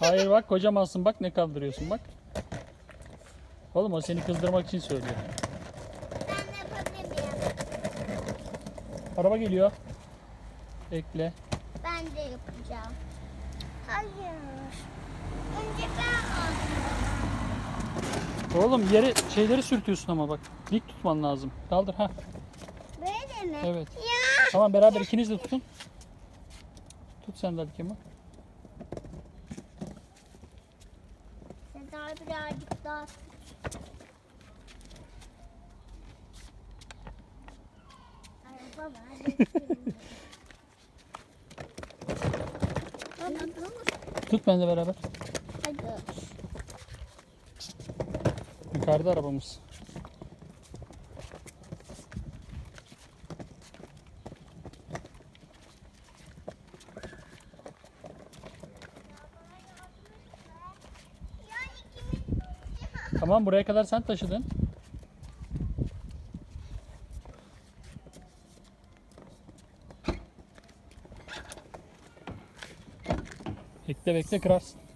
Hayır bak kocamansın bak ne kaldırıyorsun bak. Oğlum o seni kızdırmak için söylüyor. Araba geliyor. Bekle. Ben de yapacağım. Hayır. Önce ben. Oğlum yere şeyleri sürtüyorsun ama bak. Dik tutman lazım. Kaldır ha. Böyle mi? Evet. Ya. Tamam beraber ikiniz de tutun. Tut sen de Kemal. Seda birazcık daha. Araba var. Tut benimle beraber. Hadi. Yukarıda arabamız. Ya ikimiz Tamam buraya kadar sen taşıdın. Bekle bekle kırarsın.